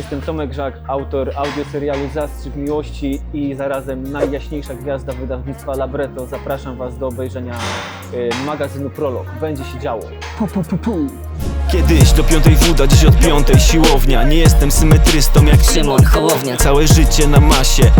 jestem Tomek Żak, autor audioserialu Zastrzyk Miłości i zarazem najjaśniejsza gwiazda wydawnictwa Labretto. Zapraszam Was do obejrzenia y, magazynu Prolog. Będzie się działo. Pu, pu, pu, pu. Kiedyś do piątej woda, dziś od piątej siłownia Nie jestem symetrystą jak Szymon Hołownia. Całe życie na masie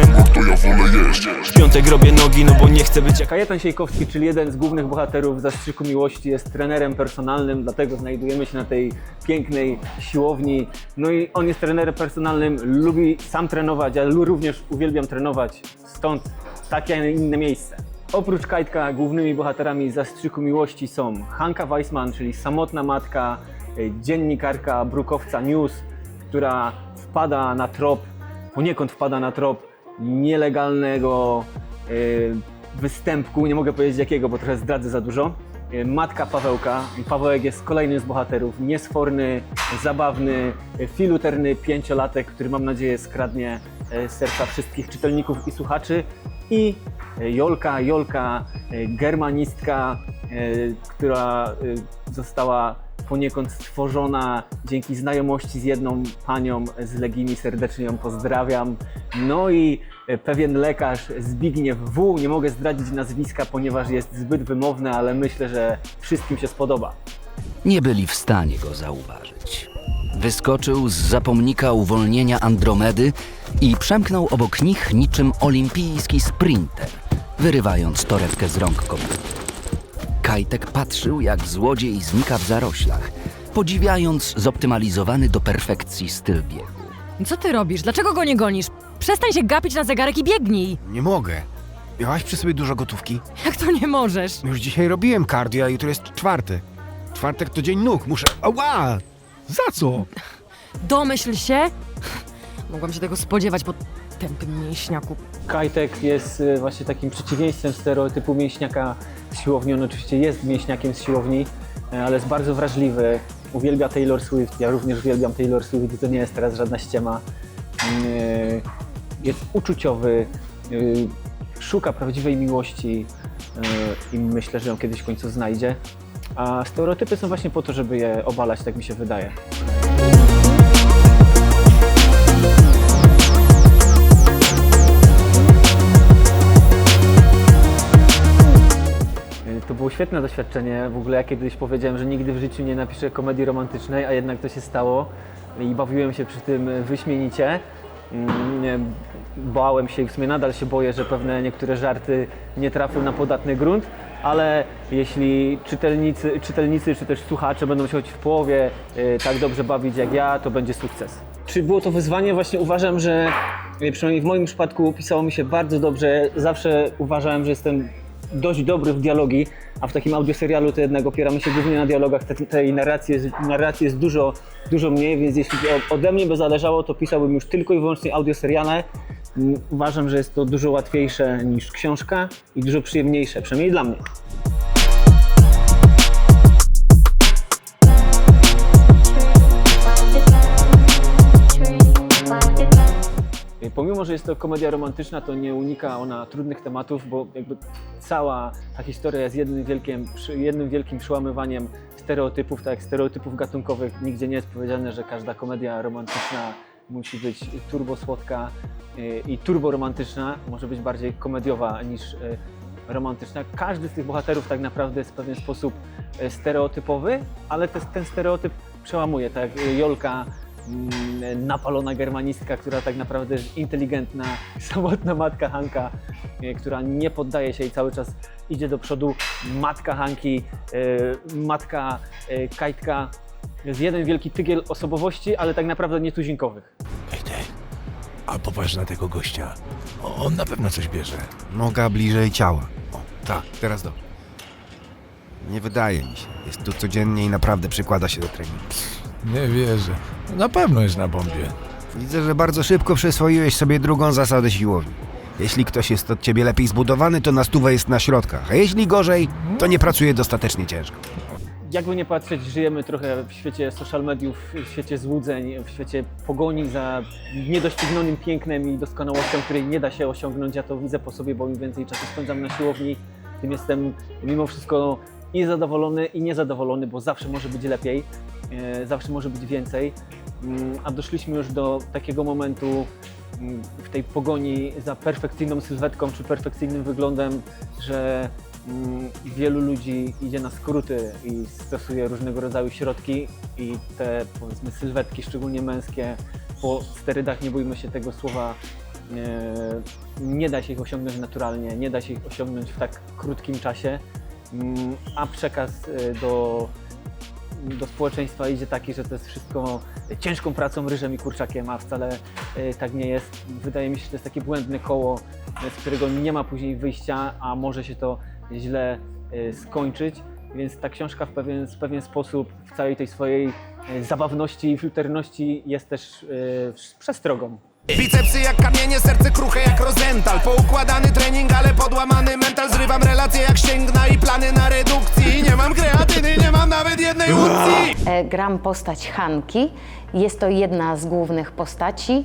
estetyczne to ja wolę jeść. W piątek robię nogi, no bo nie chcę być jak Kajetan Siejkowski, czyli jeden z głównych bohaterów Zastrzyku Miłości, jest trenerem personalnym, dlatego znajdujemy się na tej pięknej siłowni. No i on jest trenerem personalnym, lubi sam trenować, ja również uwielbiam trenować, stąd takie, a nie inne miejsce. Oprócz Kajtka głównymi bohaterami Zastrzyku Miłości są Hanka Weissman, czyli samotna matka, y, dziennikarka Brukowca News, która wpada na trop, poniekąd wpada na trop nielegalnego y, występku, nie mogę powiedzieć jakiego, bo trochę zdradzę za dużo. Y, Matka Pawełka. Pawełek jest kolejnym z bohaterów. Niesforny, zabawny, filuterny pięciolatek, który mam nadzieję skradnie y, serca wszystkich czytelników i słuchaczy. I Jolka, Jolka, germanistka, która została poniekąd stworzona dzięki znajomości z jedną panią z Legimi, serdecznie ją pozdrawiam. No i e, pewien lekarz Zbigniew W. Nie mogę zdradzić nazwiska, ponieważ jest zbyt wymowne, ale myślę, że wszystkim się spodoba. Nie byli w stanie go zauważyć. Wyskoczył z zapomnika uwolnienia Andromedy i przemknął obok nich niczym olimpijski sprinter, wyrywając torebkę z rąk kobiety. Kajtek patrzył, jak złodziej znika w zaroślach, podziwiając zoptymalizowany do perfekcji styl biegu. Co ty robisz? Dlaczego go nie gonisz? Przestań się gapić na zegarek i biegnij! Nie mogę. Miałaś przy sobie dużo gotówki? Jak to nie możesz? Już dzisiaj robiłem cardio, a jutro jest czwarty. Czwartek to dzień nóg, muszę... Ała! Za co? Domyśl się! Mogłam się tego spodziewać po tępym mięśniaku. Kajtek jest e, właśnie takim przeciwieństwem stereotypu mięśniaka z siłowni. On oczywiście jest mięśniakiem z siłowni, e, ale jest bardzo wrażliwy. Uwielbia Taylor Swift. Ja również uwielbiam Taylor Swift i to nie jest teraz żadna ściema. Mm, e, Jest uczuciowy, e, szuka prawdziwej miłości i myślę, że ją kiedyś w końcu znajdzie. A stereotypy są właśnie po to, żeby je obalać, tak mi się wydaje. To było świetne doświadczenie. W ogóle ja kiedyś powiedziałem, że nigdy w życiu nie napiszę komedii romantycznej, a jednak to się stało i bawiłem się przy tym wyśmienicie. Mm, Bałem się i w sumie nadal się boję, że pewne niektóre żarty nie trafią na podatny grunt, ale jeśli czytelnicy, czytelnicy czy też słuchacze będą się choć w połowie y, tak dobrze bawić jak ja, to będzie sukces. Czy było to wyzwanie? Właśnie uważam, że y, przynajmniej w moim przypadku pisało mi się bardzo dobrze. Zawsze uważałem, że jestem dość dobry w dialogi, a w takim audioserialu to jednak opieramy się głównie na dialogach. Te, tej narracji jest, narracji jest dużo, dużo mniej, więc jeśli ode mnie by zależało, to pisałbym już tylko i wyłącznie audioseriale. Mm, Uważam, że jest to dużo łatwiejsze niż książka i dużo przyjemniejsze, przynajmniej dla mnie. Pomimo, że jest to komedia romantyczna, to nie unika ona trudnych tematów, bo jakby cała ta historia jest jednym wielkim, jednym wielkim przełamywaniem stereotypów, tak jak stereotypów gatunkowych. Nigdzie nie jest powiedziane, że każda komedia romantyczna musi być turbo słodka y, i turbo romantyczna, może być bardziej komediowa niż y, romantyczna. Każdy z tych bohaterów tak naprawdę jest w pewien sposób y, stereotypowy, ale te, ten stereotyp przełamuje, tak jak Jolka napalona germanistka, która tak naprawdę jest inteligentna, samotna matka Hanka, e, która nie poddaje się i cały czas idzie do przodu. Matka Hanki, e, matka e, Kajtka. Jest jeden wielki tygiel osobowości, ale tak naprawdę nietuzinkowych. Ej ty, a popatrz na tego gościa. O, on na pewno coś bierze. Noga bliżej ciała. O, tak, teraz dobrze. Nie wydaje mi się. Jest tu codziennie i naprawdę przykłada się do treningu. Nie wierzę. Na pewno jest na bombie. Widzę, że bardzo szybko przyswoiłeś sobie drugą zasadę siłowni. Jeśli ktoś jest od ciebie lepiej zbudowany, to na stówę jest na środkach, a jeśli gorzej, to nie pracuje dostatecznie ciężko. Jakby nie patrzeć, żyjemy trochę w świecie social mediów, w świecie złudzeń, w świecie pogoni za niedoścignionym pięknem i doskonałością, której nie da się osiągnąć. Ja to widzę po sobie, bo im więcej czasu spędzam na siłowni, tym jestem mimo wszystko i zadowolony, i niezadowolony, bo zawsze może być lepiej. E, zawsze może być więcej, Mm, a doszliśmy już do takiego momentu mm, w tej pogoni za perfekcyjną sylwetką czy perfekcyjnym wyglądem, że mm, wielu ludzi idzie na skróty i stosuje różnego rodzaju środki i te powiedzmy sylwetki, szczególnie męskie, po sterydach, nie bójmy się tego słowa, e, nie da się ich osiągnąć naturalnie, nie da się ich osiągnąć w tak krótkim czasie, a przekaz e, do, do społeczeństwa idzie taki, że to jest wszystko ciężką pracą, ryżem i kurczakiem, a wcale e, tak nie jest. Wydaje mi się, że to jest takie błędne koło, e, z którego nie ma później wyjścia, a może się to źle e, skończyć. Więc ta książka w pewien, w pewien sposób w całej tej swojej zabawności i filterności jest też przestrogą. Bicepsy jak kamienie, serce kruche jak rozental Poukładany trening, ale podłamany mental Zrywam relacje jak ścięgna i plany na redukcji E, Gram postać Hanki. Jest to jedna z głównych postaci.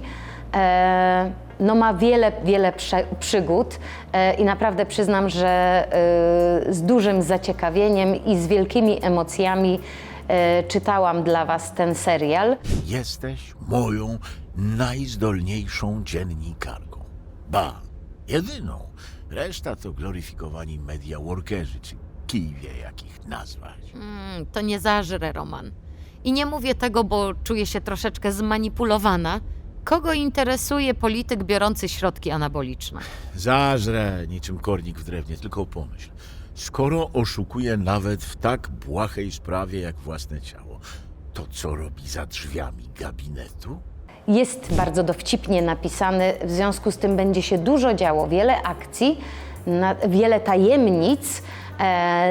E, No ma wiele, wiele prze, przygód e, i naprawdę przyznam, że e, z dużym zaciekawieniem i z wielkimi emocjami e, czytałam dla Was ten serial. Jesteś moją najzdolniejszą dziennikarką. Ba, jedyną. Reszta to gloryfikowani media workerzy, czy kij wie jak ich nazwać. Mm, to nie zażrę, Roman. I nie mówię tego, bo czuję się troszeczkę zmanipulowana. Kogo interesuje polityk biorący środki anaboliczne? Zażrę niczym kornik w drewnie, tylko pomyśl. Skoro oszukuje nawet w tak błahej sprawie jak własne ciało, to co robi za drzwiami gabinetu? Jest bardzo dowcipnie napisany, w związku z tym będzie się dużo działo, wiele akcji, na, wiele tajemnic,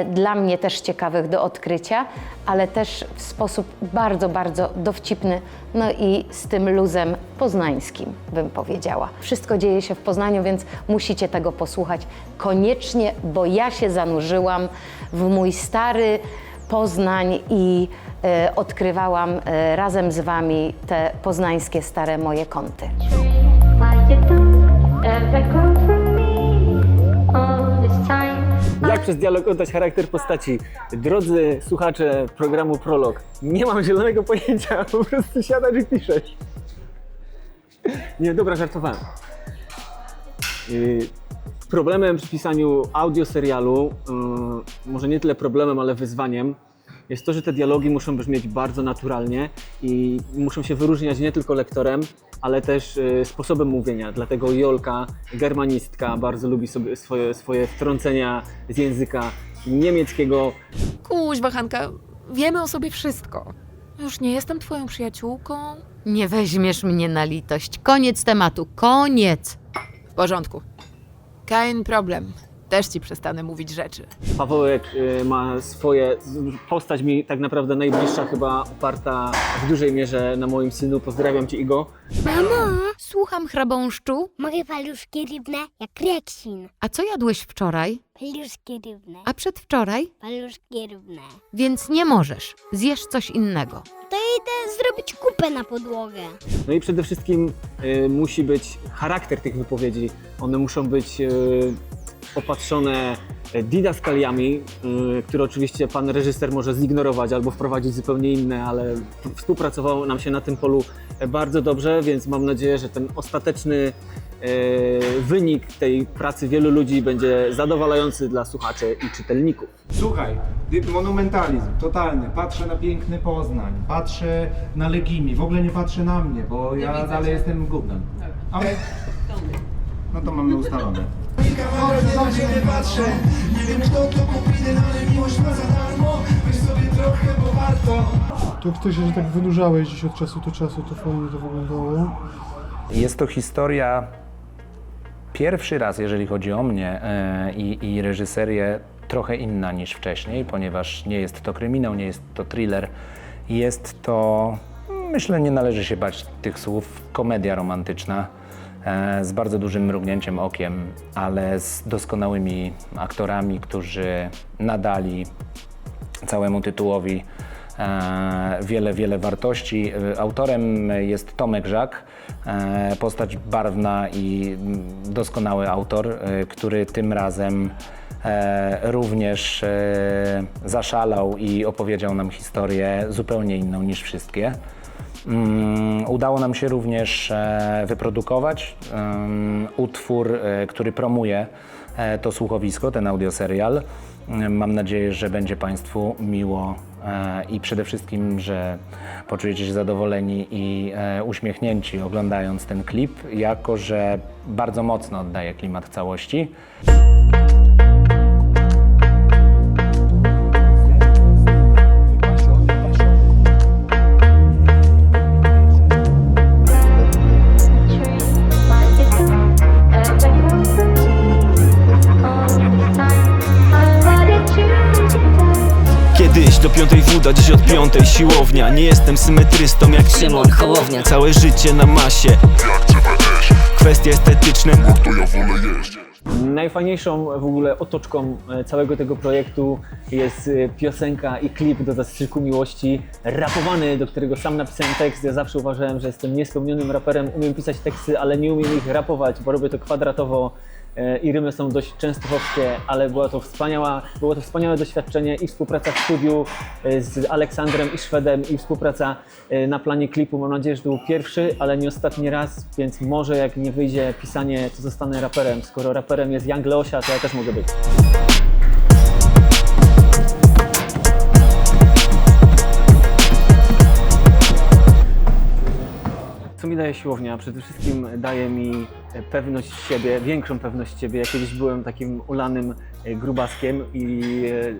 dla mnie też ciekawych do odkrycia, ale też w sposób bardzo, bardzo dowcipny, no i z tym luzem poznańskim, bym powiedziała. Wszystko dzieje się w Poznaniu, więc musicie tego posłuchać koniecznie, bo ja się zanurzyłam w mój stary Poznań i e, odkrywałam e, razem z Wami te poznańskie stare moje kąty. Przez dialog oddać charakter postaci? Drodzy słuchacze programu Prolog, nie mam zielonego pojęcia, po prostu siadasz i piszesz. Nie, dobra, żartowałem. Yy, Problemem przy pisaniu audioserialu, yy, może nie tyle problemem, ale wyzwaniem, jest to, że te dialogi muszą brzmieć bardzo naturalnie i muszą się wyróżniać nie tylko lektorem, ale też yy, sposobem mówienia. Dlatego Jolka, germanistka, bardzo lubi sobie swoje, swoje wtrącenia z języka niemieckiego. Kuźwa, Hanka, wiemy o sobie wszystko. Już nie jestem twoją przyjaciółką. Nie weźmiesz mnie na litość. Koniec tematu, koniec. W porządku. Kein problem. Też ci przestanę mówić rzeczy. Pawełek y, ma swoje, postać mi tak naprawdę najbliższa, chyba oparta w dużej mierze na moim synu. Pozdrawiam Cię Igo. Słucham, hrabąszczu. Mogę paluszki rybne jak reksin. A co jadłeś wczoraj? Paluszki rybne. A przedwczoraj? Paluszki rybne. Więc nie możesz. Zjesz coś innego. To idę zrobić kupę na podłogę. No i przede wszystkim y, musi być charakter tych wypowiedzi. One muszą być y, opatrzone didaskaliami, y, które oczywiście pan reżyser może zignorować albo wprowadzić zupełnie inne, ale współpracowało nam się na tym polu bardzo dobrze, więc mam nadzieję, że ten ostateczny wynik tej pracy wielu ludzi będzie zadowalający dla słuchaczy i czytelników. Słuchaj, monumentalizm totalny. Patrzę na piękny Poznań, patrzę na Legimi, w ogóle nie patrzę na mnie, bo ja dalej jestem gównem. Okej. No to mamy ustalone. Tu ktoś się tak wynurzałeś gdzieś od czasu do czasu, to fajnie to wyglądało. Jest to historia pierwszy raz, jeżeli chodzi o mnie e, i, i reżyserię, trochę inna niż wcześniej, ponieważ nie jest to kryminał, nie jest to thriller. Jest to, myślę, nie należy się bać tych słów, komedia romantyczna z bardzo dużym mrugnięciem okiem, ale z doskonałymi aktorami, którzy nadali całemu tytułowi e, wiele, wiele wartości. E, Autorem jest Tomek Żak, E, Postać barwna i doskonały autor, e, który tym razem e, również e, zaszalał i opowiedział nam historię zupełnie inną niż wszystkie. Mm, Udało nam się również e, wyprodukować em, utwór, e, który promuje e, to słuchowisko, ten audioserial. Mm, Mam nadzieję, że będzie Państwu miło i przede wszystkim, że poczujecie się zadowoleni i uśmiechnięci oglądając ten klip, jako że bardzo mocno oddaje klimat całości. Kiedyś do piątej woda, dziś od piątej. Siłownia Nie jestem symetrystą jak Szymon. Hołownia. Całe życie na masie. Kwestie estetyczne. Najfajniejszą w ogóle otoczką e, całego tego projektu jest e, piosenka i klip do Zastrzyku Miłości, rapowany, do którego sam napisałem tekst. Ja zawsze uważałem, że jestem niespełnionym raperem, umiem pisać teksty, ale nie umiem ich rapować, bo robię to kwadratowo i rymy są dość częstochowskie, ale była to wspaniała, było to wspaniałe doświadczenie i współpraca w studiu e, z Aleksandrem i Szwedem i współpraca e, na planie klipu. Mam nadzieję, że to był pierwszy, ale nie ostatni raz, więc może jak nie wyjdzie pisanie, to zostanę raperem. Skoro raperem jest Young Leosia, to ja też mogę być. Mi daje siłownia? Przede wszystkim daje mi pewność siebie, większą pewność siebie. Ja kiedyś byłem takim ulanym e, grubaskiem i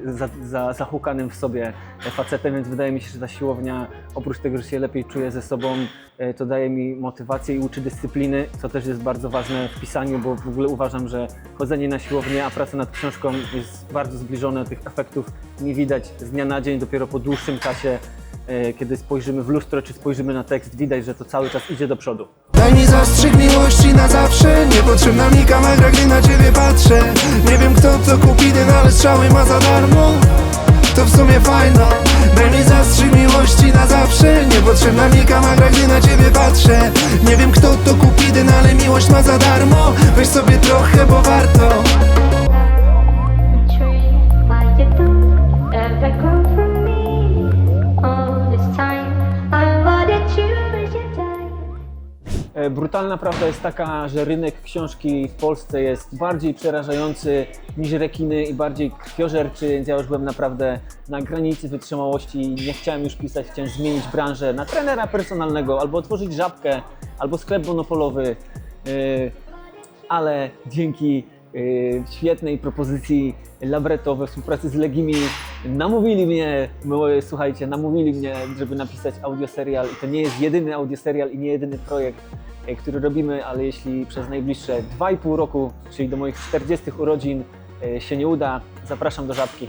e, za, za, zahukanym w sobie facetem, więc wydaje mi się, że ta siłownia, oprócz tego, że się lepiej czuję ze sobą, e, to daje mi motywację i uczy dyscypliny, co też jest bardzo ważne w pisaniu, bo w ogóle uważam, że chodzenie na siłownię, a praca nad książką jest bardzo zbliżone, tych efektów nie widać z dnia na dzień, dopiero po dłuższym czasie kiedy spojrzymy w lustro, czy spojrzymy na tekst, widać, że to cały czas idzie do przodu. Daj mi zastrzyk miłości na zawsze. Niepotrzebna mi kamera, gdy na ciebie patrzę. Nie wiem kto to kupidy, no ale strzały ma za darmo. To w sumie fajno Daj mi zastrzyk miłości na zawsze. Niepotrzebna mi kamera, gdy na ciebie patrzę. Nie wiem kto to kupidy, no ale miłość ma za darmo. Weź sobie trochę, bo warto prawda jest taka, że rynek książki w Polsce jest bardziej przerażający niż rekiny i bardziej krwiożerczy, więc ja już byłem naprawdę na granicy wytrzymałości. Nie chciałem już pisać, chciałem zmienić branżę na trenera personalnego, albo otworzyć żabkę, albo sklep monopolowy. E, Ale dzięki e, świetnej propozycji Labretto we współpracy z Legimi namówili mnie, no, słuchajcie, namówili mnie, żeby napisać audioserial i to nie jest jedyny audioserial i nie jedyny projekt, który robimy, ale jeśli przez najbliższe 2,5 roku, czyli do moich 40 urodzin e, się nie uda, zapraszam do Żabki.